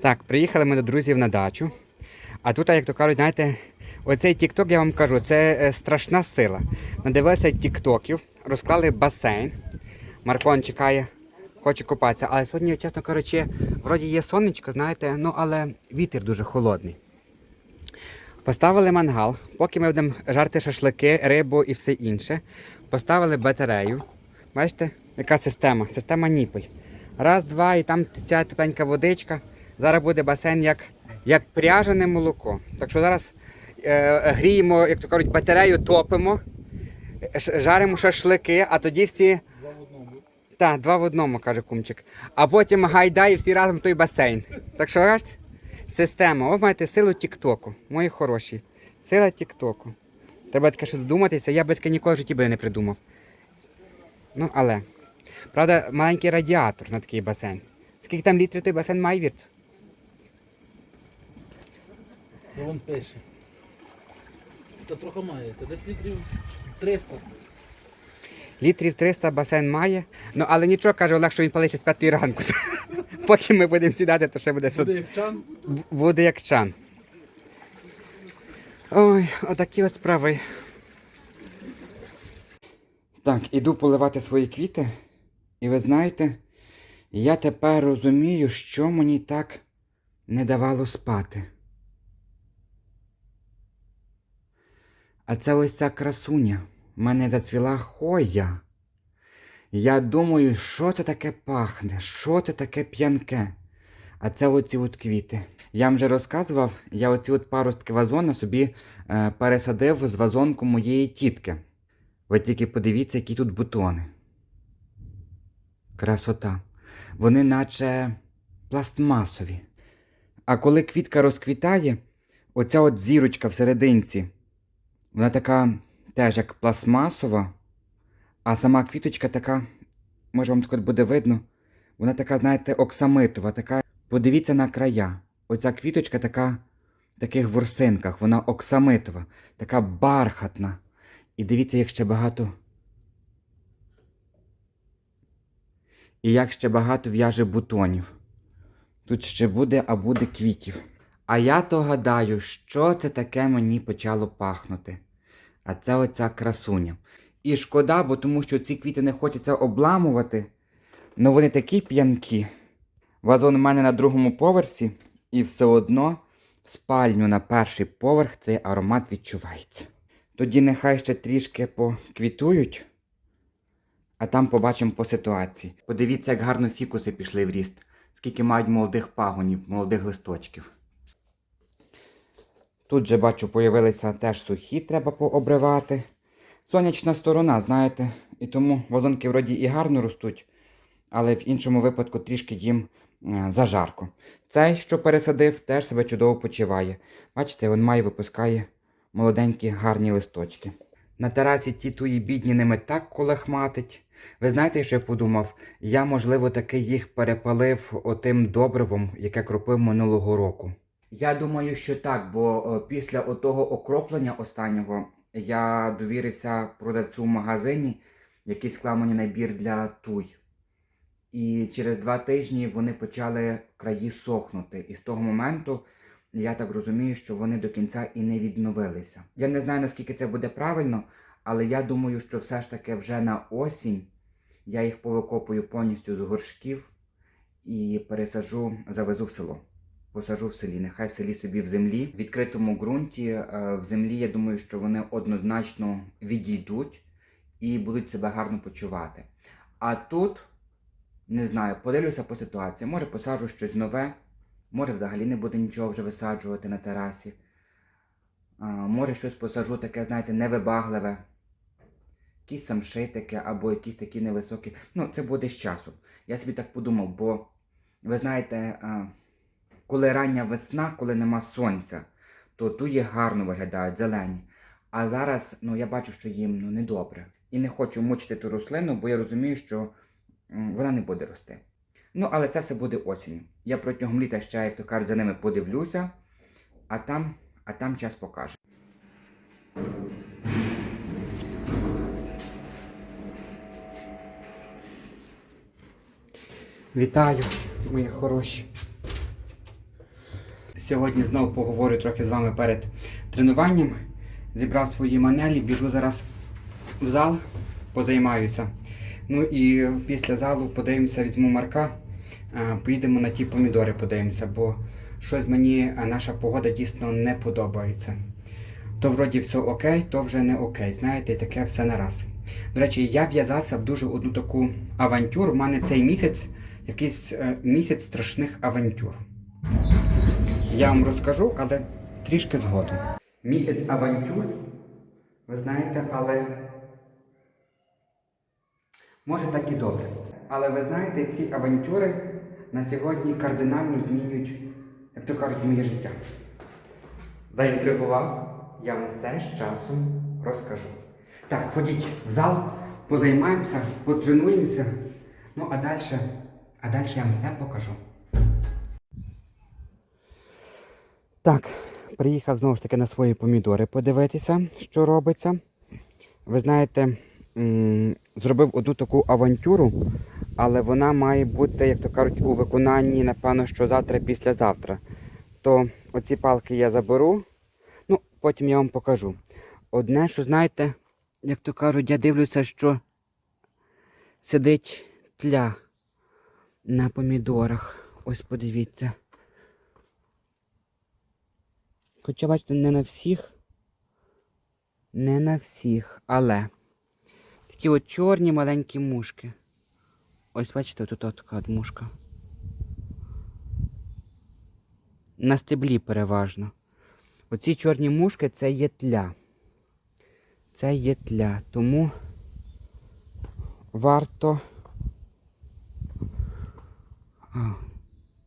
Так, приїхали ми до друзів на дачу. А тут, як то кажуть, знаєте, оцей тікток, я вам кажу, це е, страшна сила. Надивилися тіктоків, розклали басейн. Маркон чекає, хоче купатися. Але сьогодні, чесно кажучи, вроді є сонечко, знаєте, ну але вітер дуже холодний. Поставили мангал, поки ми будемо жарти шашлики, рибу і все інше. Поставили батарею. Бачите, яка система? Система ніпель. Раз, два, і там тече тепленька водичка. Зараз буде басейн як, як пряжене молоко. Так що зараз е, гріємо, як то кажуть, батарею топимо, жаримо шашлики, а тоді всі. Два в одному. Так, два в одному, каже кумчик. А потім гайда і всі разом той басейн. Так що бачите? Система. Ви маєте силу Тіктоку, мої хороші. Сила Тіктоку. Треба таке ще додуматися, я би таке ніколи в житті би не придумав. Ну, але. Правда, маленький радіатор на такий басейн. Скільки там літрів той басейн має вірт? Ну, Вон пише. Та трохи має, та десь літрів 300. Літрів 300 басейн має. Ну, але нічого каже Олег, що він палить з 5 ранку. Поки ми будемо сідати, то ще буде все. Буде як чан. Буде як чан. Ой, отакі от справи. Так, іду поливати свої квіти. І ви знаєте, я тепер розумію, що мені так не давало спати. А це ось ця красуня. Мене зацвіла хоя. Я думаю, що це таке пахне, що це таке п'янке. А це оці от квіти. Я вам вже розказував, я оці от паростки вазона собі е, пересадив з вазонку моєї тітки. Ви тільки подивіться, які тут бутони. Красота. Вони наче пластмасові. А коли квітка розквітає, оця от зірочка всерединці, вона така теж як пластмасова, а сама квіточка така, може вам так буде видно, вона така, знаєте, оксамитова, така. Подивіться на края. Оця квіточка така в таких ворсинках, вона оксамитова, така бархатна. І дивіться, як ще багато. І як ще багато в'яже бутонів. Тут ще буде, а буде квітів. А я то гадаю, що це таке мені почало пахнути. А це оця красуня. І шкода, бо тому що ці квіти не хочеться обламувати. Ну вони такі п'янкі. Вазон у мене на другому поверсі, і все одно в спальню на перший поверх цей аромат відчувається. Тоді нехай ще трішки поквітують, а там побачимо по ситуації. Подивіться, як гарно фікуси пішли в ріст, скільки мають молодих пагонів, молодих листочків. Тут же бачу, появилися теж сухі, треба пообривати. Сонячна сторона, знаєте, і тому вазонки вроді і гарно ростуть, але в іншому випадку трішки їм е, зажарко. Цей, що пересадив, теж себе чудово почуває. Бачите, він має випускає молоденькі гарні листочки. На терасі ті твої бідні ними так колехматить. Ви знаєте, що я подумав? Я, можливо, таки їх перепалив отим добривом, яке кропив минулого року. Я думаю, що так, бо е, після отого окроплення останнього я довірився продавцю в магазині, який склав мені набір для туй. І через два тижні вони почали краї сохнути. І з того моменту я так розумію, що вони до кінця і не відновилися. Я не знаю, наскільки це буде правильно, але я думаю, що все ж таки вже на осінь я їх повикопую повністю з горшків і пересажу, завезу в село. Посажу в селі. Нехай в селі собі в землі, в відкритому ґрунті, е, в землі, я думаю, що вони однозначно відійдуть і будуть себе гарно почувати. А тут, не знаю, подивлюся по ситуації. Може посаджу щось нове, може взагалі не буду нічого вже висаджувати на терасі. Може щось посажу таке, знаєте, невибагливе. Якісь самшитики або якісь такі невисокі. Ну, це буде з часу. Я собі так подумав, бо ви знаєте, коли рання весна, коли нема сонця, то туї гарно виглядають, зелені. А зараз ну, я бачу, що їм ну, недобре. І не хочу мучити ту рослину, бо я розумію, що вона не буде рости. Ну, але це все буде осінню. Я протягом літа ще, як то кажуть, за ними подивлюся, а там, а там час покаже. Вітаю, мої хороші. Сьогодні знову поговорю трохи з вами перед тренуванням. Зібрав свої манелі, біжу зараз в зал, позаймаюся. Ну і після залу подивимося, візьму марка, е, поїдемо на ті помідори, подивимося, бо щось мені е, наша погода дійсно не подобається. То вроді все окей, то вже не окей. Знаєте, таке все нараз. До речі, я в'язався в дуже одну таку авантюру. У мене цей місяць якийсь е, місяць страшних авантюр. Я вам розкажу, але трішки згодом. Місяць авантюр, ви знаєте, але може так і добре. Але ви знаєте, ці авантюри на сьогодні кардинально змінюють, як то кажуть, моє життя. Заінтригував, я вам все з часом розкажу. Так, ходіть в зал, позаймаємося, потренуємося. Ну а далі, а далі я вам все покажу. Так, приїхав знову ж таки на свої помідори подивитися, що робиться. Ви знаєте, зробив одну таку авантюру, але вона має бути, як то кажуть, у виконанні, напевно, що завтра, післязавтра. То оці палки я заберу, ну, потім я вам покажу. Одне, що знаєте, як то кажуть, я дивлюся, що сидить тля на помідорах. Ось подивіться. Хоча, бачите, не на всіх. Не на всіх, але такі от чорні маленькі мушки. Ось бачите, тут от така от мушка. На стеблі переважно. Оці чорні мушки це є тля. Це є тля. Тому варто.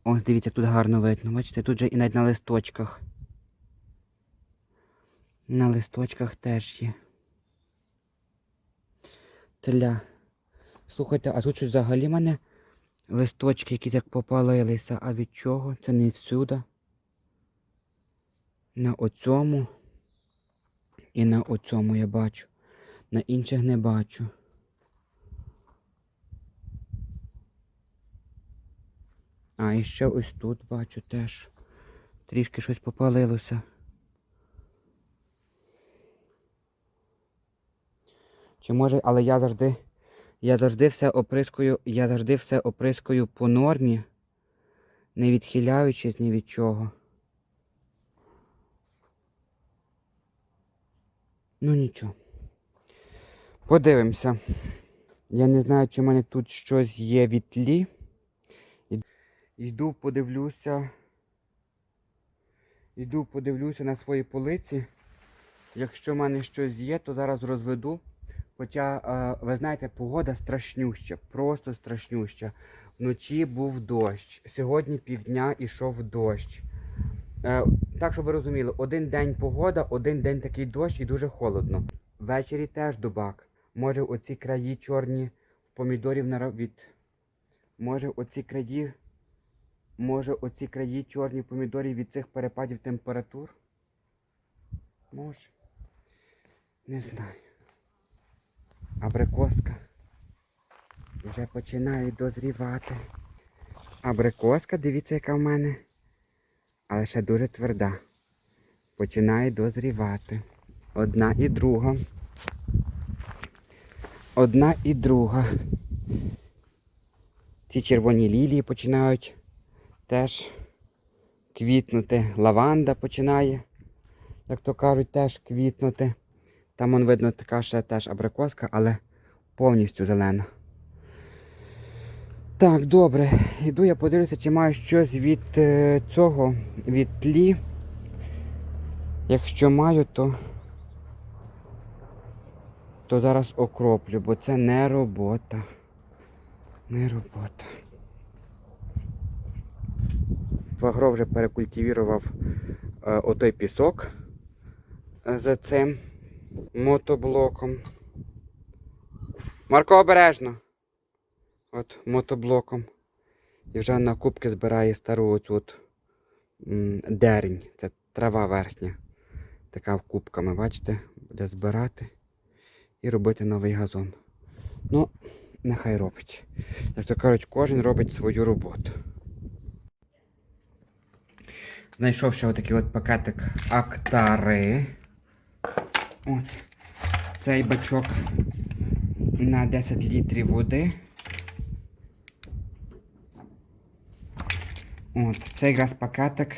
Ось дивіться, тут гарно видно. Бачите, тут же і навіть на листочках. На листочках теж є. Тля. Слухайте, а тут щось взагалі мене листочки якісь як попалилися. А від чого? Це не всюди. На оцьому і на оцьому я бачу. На інших не бачу. А, і ще ось тут бачу теж. Трішки щось попалилося. Чи може, але я завжди. Я завжди все оприскую, я завжди все оприскую по нормі, не відхиляючись ні від чого. Ну нічого. Подивимося. Я не знаю, чи в мене тут щось є від тлі. Йду, подивлюся. Йду, подивлюся на свої полиці. Якщо в мене щось є, то зараз розведу. Хоча, е, ви знаєте, погода страшнюща, просто страшнюща. Вночі був дощ. Сьогодні півдня ішов дощ. Е, так, щоб ви розуміли, один день погода, один день такий дощ і дуже холодно. Ввечері теж дубак. Може оці краї чорні помідорів нара- від. Може оці краї. Може оці краї чорні помідорів від цих перепадів температур? Може. Не знаю. Абрикоска вже починає дозрівати. Абрикоска, дивіться, яка в мене. Але ще дуже тверда. Починає дозрівати. Одна і друга. Одна і друга. Ці червоні лілії починають теж квітнути. Лаванда починає, як то кажуть, теж квітнути. Там он видно така ще теж абрикоска, але повністю зелена. Так, добре. Іду я подивлюся, чи маю щось від е, цього, від тлі. Якщо маю, то, то зараз окроплю, бо це не робота. Не робота. Вагро вже перекультивірував е, отой пісок е, за цим мотоблоком. Марко обережно. От мотоблоком. І вже на кубки збирає стару оцю от дерень. Це трава верхня. Така в кубками, бачите? Буде збирати і робити новий газон. Ну, нехай робить. Як то кажуть, кожен робить свою роботу. Знайшов ще отакий от пакетик Актари. От. Цей бачок на 10 літрів води. От, це якраз пакетик.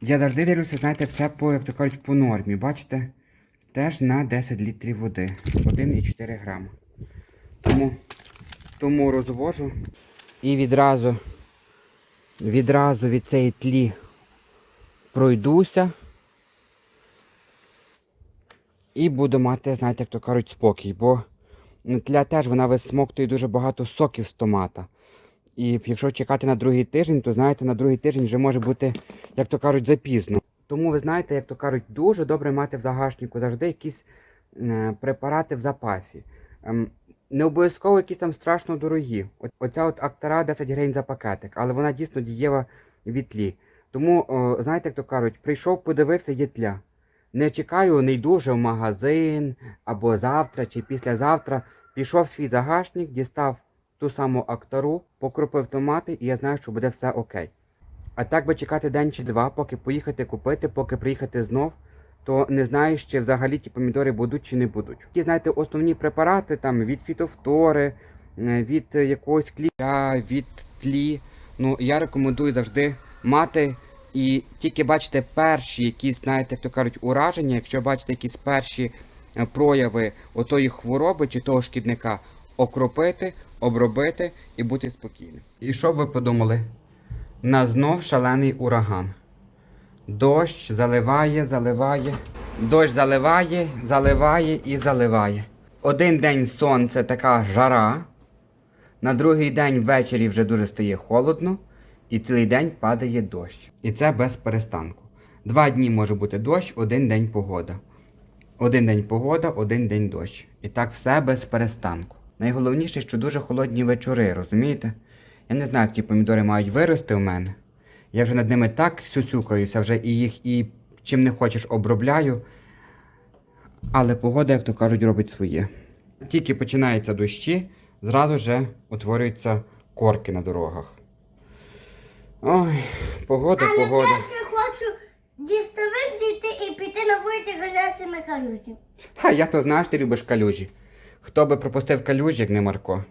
Я завжди дивлюся, знаєте, все по, як то кажуть, по нормі. Бачите? Теж на 10 літрів води. 1,4 грама. Тому, тому розвожу. І відразу, відразу від цієї тлі пройдуся. І буду мати, знаєте, як то кажуть, спокій, бо тля теж вона висмоктує дуже багато соків з томата. І якщо чекати на другий тиждень, то знаєте, на другий тиждень вже може бути, як то кажуть, запізно. Тому ви знаєте, як то кажуть, дуже добре мати в загашнику завжди якісь е, препарати в запасі. Ем, не обов'язково якісь там страшно дорогі. Оця от актара 10 гривень за пакетик, але вона дійсно дієва від тлі. Тому, знаєте, як то кажуть, прийшов, подивився, є тля. Не чекаю, не йду вже в магазин або завтра чи післязавтра. Пішов свій загашник, дістав ту саму актару, покропив томати, і я знаю, що буде все окей. А так би чекати день чи два, поки поїхати купити, поки приїхати знов, то не знаєш, чи взагалі ті помідори будуть чи не будуть. Ті, знаєте, основні препарати там від фітофтори, е, від якогось кліща, від тлі. Ну, я рекомендую завжди мати і тільки бачите перші якісь, знаєте, як то кажуть, ураження, якщо бачите якісь перші е, прояви отої хвороби чи того шкідника, окропити, обробити і бути спокійним. І що б ви подумали? На знов шалений ураган. Дощ заливає, заливає. Дощ заливає, заливає і заливає. Один день сонце така жара. На другий день ввечері вже дуже стає холодно, і цілий день падає дощ. І це без перестанку. Два дні може бути дощ, один день погода. Один день погода, один день дощ. І так все без перестанку. Найголовніше, що дуже холодні вечори, розумієте? Я не знаю, як ті помідори мають вирости у мене. Я вже над ними так сюсюкаюся, вже і їх і чим не хочеш обробляю. Але погода, як то кажуть, робить своє. Тільки починаються дощі, зразу вже утворюються корки на дорогах. Ой, погода, погода. Я ще хочу діставик дійти і піти на вулиці гуляти на калюжі. Ха, я то знаю, що ти любиш калюжі. Хто би пропустив калюжі, як не Марко?